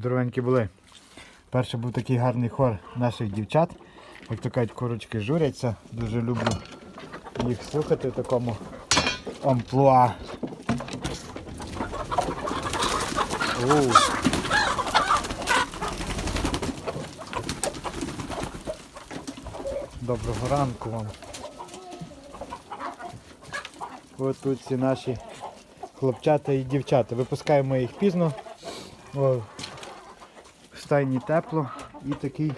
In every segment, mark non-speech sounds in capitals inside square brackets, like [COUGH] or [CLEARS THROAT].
Здоровенькі були. Перше був такий гарний хор наших дівчат. Як то кажуть, курочки журяться. Дуже люблю їх слухати в такому амплуа. Оу. Доброго ранку вам. Ось тут ці наші хлопчата і дівчата. Випускаємо їх пізно. Стайні тепло і такий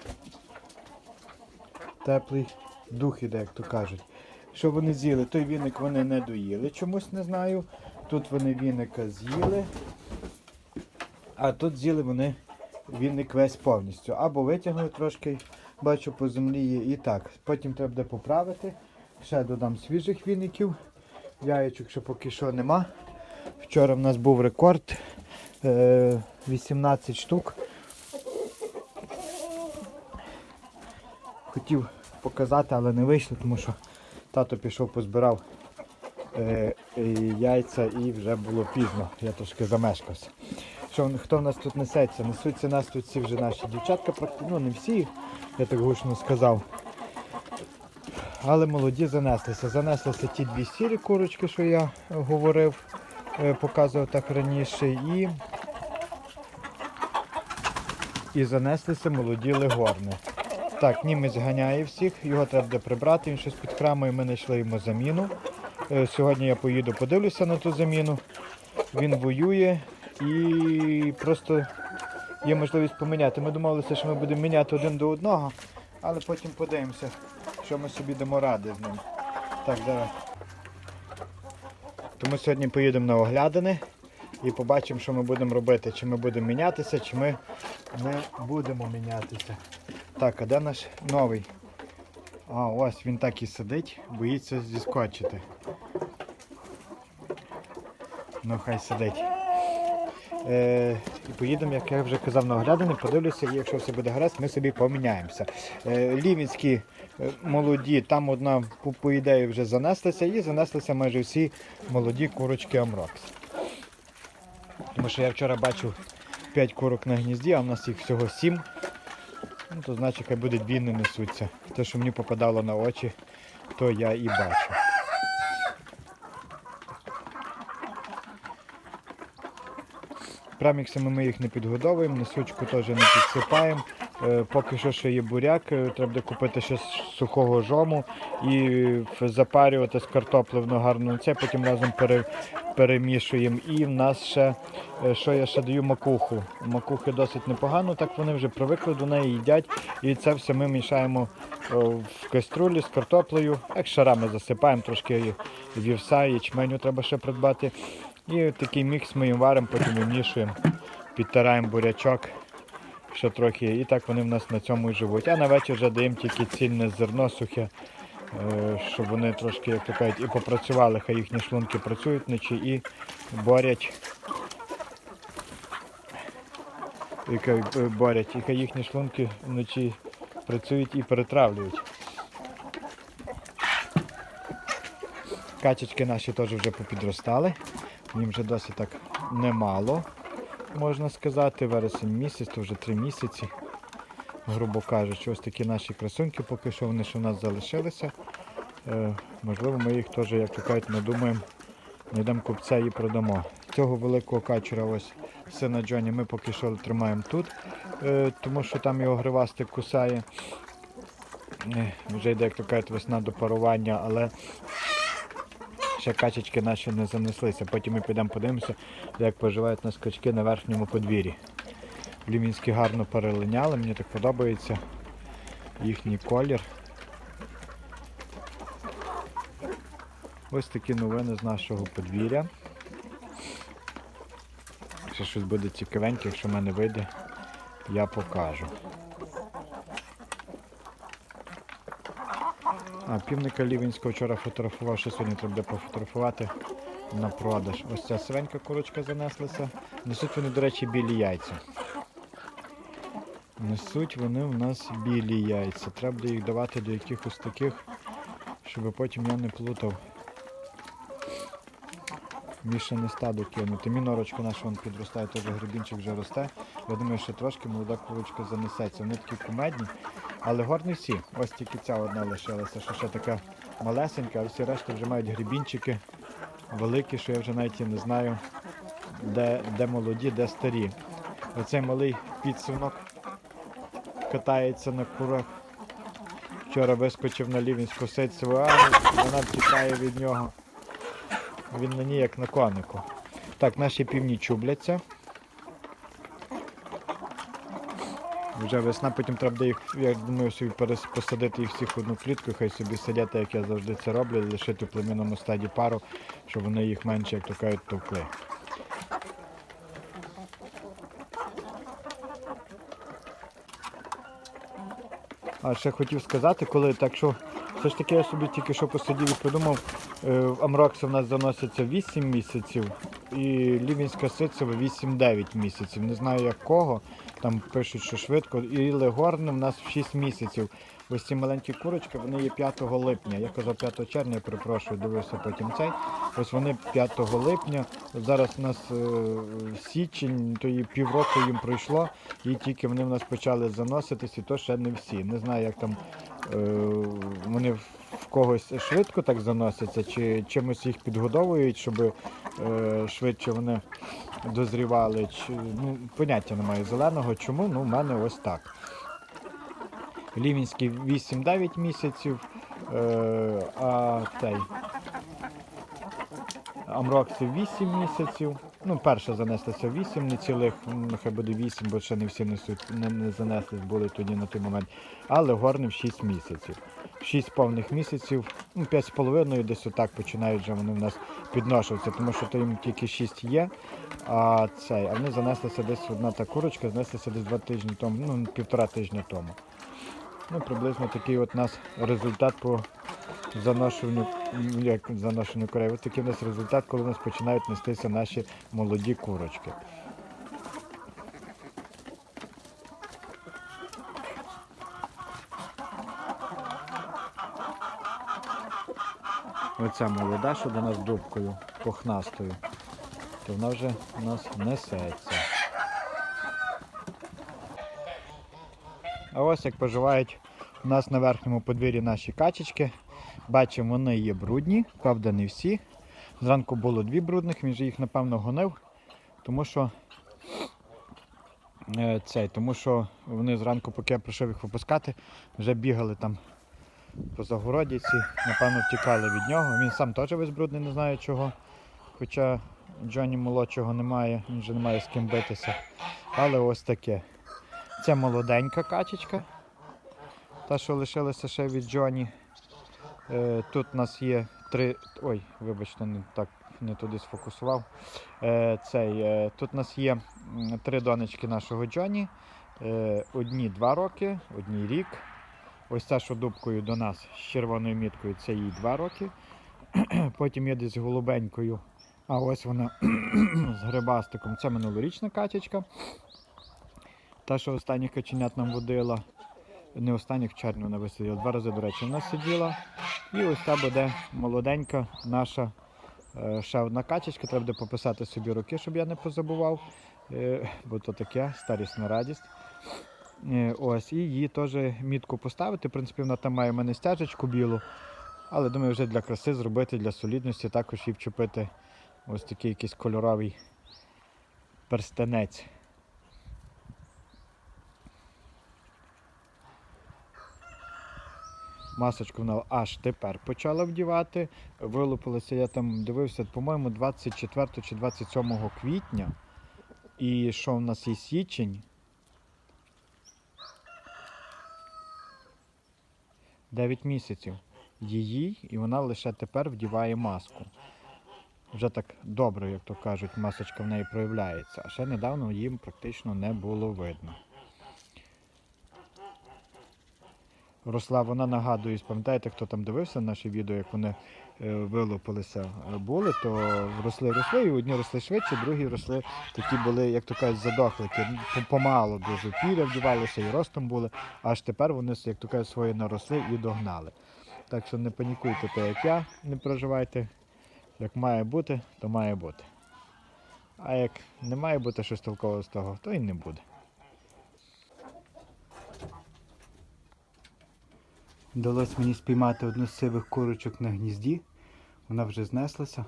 теплий дух іде, як то кажуть. Що вони з'їли? Той віник вони не доїли, чомусь не знаю. Тут вони віника з'їли, а тут з'їли вони віник весь повністю. Або витягнули трошки, бачу, по землі є і так. Потім треба буде поправити. Ще додам свіжих віників. Яєчок ще поки що нема. Вчора в нас був рекорд е, 18 штук. Хотів показати, але не вийшло, тому що тато пішов, позбирав е, е, яйця і вже було пізно. Я трошки замешкався. Що, хто в нас тут несеться? Несуться нас тут всі вже наші дівчатка, ну не всі, я так гучно сказав. Але молоді занеслися. Занеслися ті дві сірі курочки, що я говорив, е, показував так раніше, і, і занеслися молоді легорни. Так, німець ганяє всіх, його треба буде прибрати, він щось під храмою, ми знайшли йому заміну. Е, Сьогодні я поїду, подивлюся на ту заміну. Він воює і просто є можливість поміняти. Ми домовилися, що ми будемо міняти один до одного, але потім подивимося, що ми собі дамо ради з ним. Так, зараз. Тому сьогодні поїдемо на оглядини і побачимо, що ми будемо робити. Чи ми будемо мінятися, чи ми не будемо мінятися. Так, а де наш новий? А, ось він так і сидить, боїться зіскочити. Ну, хай сидить. Е, поїдемо, як я вже казав, на оглядини, подивлюся, якщо все буде гаразд, ми собі поміняємося. Е, лівінські е, молоді, там одна по ідеї вже занеслася, і занеслися майже всі молоді курочки Амрокс. Тому що я вчора бачив 5 курок на гнізді, а в нас їх всього 7. Ну, то значить, хай буде дві не несуться. Те, що мені попадало на очі, то я і бачу. Преміксами ми їх не підгодовуємо, несучку теж не підсипаємо. Е, Поки що ще є буряк, е, треба купити ще сухого жому і запарювати з картоплею гарно це, потім разом пере, перемішуємо. І в нас ще, е, що я ще даю макуху. Макухи досить непогано, так вони вже привикли до неї, їдять. І це все ми мішаємо в каструлі з картоплею, як шарами засипаємо, трошки вівса, ячменю треба ще придбати. І такий мікс ми їм варимо, потім вимішуємо, підтираємо бурячок, ще трохи, і так вони в нас на цьому і живуть. А на вечір вже даємо тільки цільне зерно сухе, е, щоб вони трошки, як то кажуть, і попрацювали, хай їхні шлунки працюють вночі і борять. І е, борять, і хай їхні шлунки вночі працюють і перетравлюють. Качечки наші теж вже попідростали. Їм вже досить так немало, можна сказати. Вересень місяць, то вже три місяці, грубо кажучи. Ось такі наші красуньки, поки що вони ще в нас залишилися. Е, можливо, ми їх теж, як то кажуть, надумаємо, знайдемо купця і продамо. Цього великого качура, ось сина Джоні, ми поки що тримаємо тут, е, тому що там його гривастик кусає. Е, Вже йде, як то кажуть, весна до парування, але ще качечки наші не занеслися. Потім ми підемо подивимося, як поживають нас качки на верхньому подвір'ї. Лімінські гарно перелиняли, мені так подобається їхній колір. Ось такі новини з нашого подвір'я. Якщо щось буде цікавеньке, якщо в мене вийде, я покажу. А, півника Лівінського вчора фотографував, ще сьогодні треба пофотографувати на продаж. Ось ця свинька курочка занеслася. Несуть вони, до речі, білі яйця. Несуть вони у нас білі яйця. Треба буде їх давати до якихось таких, щоб потім я не плутав. мішане стадо кинути. Мінорочка наша вон підростає, теж грибінчик вже росте. Я думаю, що трошки молода курочка занесеться. Вони такі кумедні, але горні всі. Ось тільки ця одна лишилася, що ще така малесенька, а всі решта вже мають грибінчики великі, що я вже навіть і не знаю, де, де молоді, де старі. Оцей малий підсунок катається на курах. Вчора вискочив на лівінську ситцеву, а вона втікає від нього. Він на ній як на конику. Так, наші півні чубляться. Вже весна, потім треба буде їх, я думаю, собі посадити їх всіх в одну клітку, хай собі сидять, як я завжди це роблю, лишити в племінному стаді пару, щоб вони їх менше, як то кажуть, товкли. А ще хотів сказати, коли так що все ж таки я собі тільки що посидів і подумав, е, в Амрокси в нас заноситься 8 місяців і Лівінська ситцева 8-9 місяців. Не знаю як кого. Там пишуть, що швидко. І Легорне в нас в 6 місяців. Ось ці маленькі курочки, вони є 5 липня. Я казав 5 червня, перепрошую, дивився потім цей. Ось вони 5 липня. Зараз у нас е, січень, то і півроку їм пройшло, і тільки вони в нас почали заноситись, і то ще не всі. Не знаю, як там е, вони когось швидко так заносяться, чи чимось їх підгодовують, щоб е, швидше вони дозрівали. Чи, ну, поняття немає зеленого. Чому? Ну, в мене ось так. Лівінський 8-9 місяців, е, а цей Амроксі 8 місяців. Ну, перша занеслася 8, не цілих, нехай буде 8, бо ще не всі несуть, не, не занеслись були тоді на той момент. Але горнив 6 місяців. 6 повних місяців, ну 5,5 десь отак починають вже вони в нас підношуватися, тому що то їм тільки 6 є. А цей, а вони занеслися десь одна та курочка, занеслася десь 2 тижні тому, ну півтора тижня тому. Ну, приблизно такий от у нас результат по заношуванню, м, як заношенню курей. Ось такий у нас результат, коли у нас починають нестися наші молоді курочки. Оця молода, що до нас дубкою, похнастою, то вона вже у нас несеться. А ось як поживають у нас на верхньому подвір'ї наші качечки. Бачимо, вони є брудні, правда, не всі. Зранку було дві брудних, він же їх напевно гонив, тому що е, цей, тому що вони зранку, поки я прийшов їх випускати, вже бігали там по загородіці, напевно, втікали від нього. Він сам теж весь брудний, не знаю чого. Хоча Джоні молодшого немає, він вже не має з ким битися. Але ось таке. Це молоденька качечка. Та, що лишилася ще від Джоні. Е, тут у нас є три. Ой, вибачте, не так не туди сфокусував. Е, цей, е, тут у нас є три донечки нашого Джоні. Е, одні два роки, одній рік. Ось ця, що дубкою до нас з червоною міткою, це їй два роки. [CLEARS THROAT] Потім є десь голубенькою. А ось вона [CLEARS THROAT] з грибастиком. Це минулорічна качечка. Та, що останніх каченят нам водила, не останніх в червні вона висиділа. Два рази, до речі, вона сиділа. І ось та буде молоденька наша е, ще одна качечка. Треба буде пописати собі роки, щоб я не позабував. Е, Бо то таке, старісна радість. Е, Ось, і її теж мітку поставити. В принципі, вона там має в мене стяжечку білу. Але думаю, вже для краси зробити, для солідності, також і вчепити ось такий якийсь кольоровий перстенець. Масочку вона аж тепер почала вдівати. Вилупилася, я там дивився, по-моєму, 24 чи 27 квітня. І що в нас є січень? 9 місяців. Її, і вона лише тепер вдіває маску. Вже так добре, як то кажуть, масочка в неї проявляється. А ще недавно їм практично не було видно. Росла, вона нагадує, пам'ятаєте, хто там дивився наші відео, як вони е, вилупилися е, були, то росли, росли, і одні росли швидше, другі росли, такі були, як то кажуть, задохлики. Помало дуже піря вдівалися і ростом були, аж тепер вони, як то кажуть, свої наросли і догнали. Так що не панікуйте, так як я, не проживайте. Як має бути, то має бути. А як не має бути щось толкового з того, то і не буде. Вдалося мені спіймати одну з сивих курочок на гнізді. Вона вже знеслася.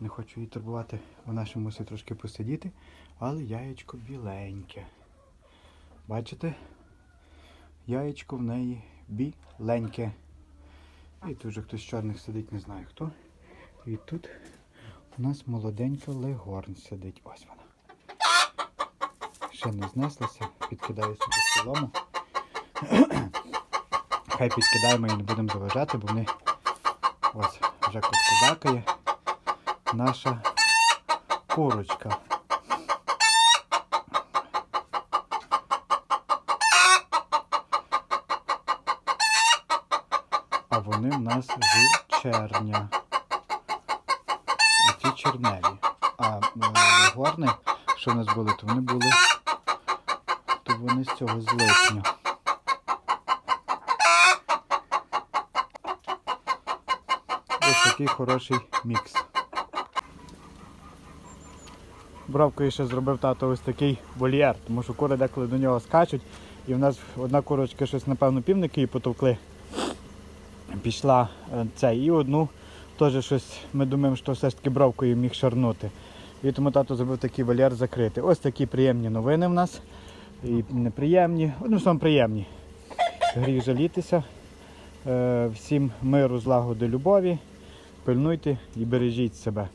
Не хочу її турбувати, вона ще мусить трошки посидіти, але яєчко біленьке. Бачите? Яєчко в неї біленьке. І тут вже хтось з чорних сидить, не знаю хто. І тут у нас молоденька легорн сидить. Ось вона. Ще не знеслася, підкидаю собі солому. Хай підкидаємо і не будемо заважати, бо вони ось вже куткудакає наша курочка. А вони в нас з червня. Оці черневі. А е, горни, що в нас були, то вони були. То вони з цього з липня. Ось такий хороший мікс. Бровкою ще зробив тато ось такий вольєр, тому що кури деколи до нього скачуть. І в нас одна курочка щось, напевно, півники її потовкли. Пішла е, цей. І одну теж щось, ми думаємо, що все ж таки бровкою міг шарнути. І тому тато зробив такий вольєр закритий. Ось такі приємні новини в нас. І неприємні, одним словом приємні. Гріх жалітися. Е, Всім миру, злагоди, любові. Пильнуйте і бережіть себе.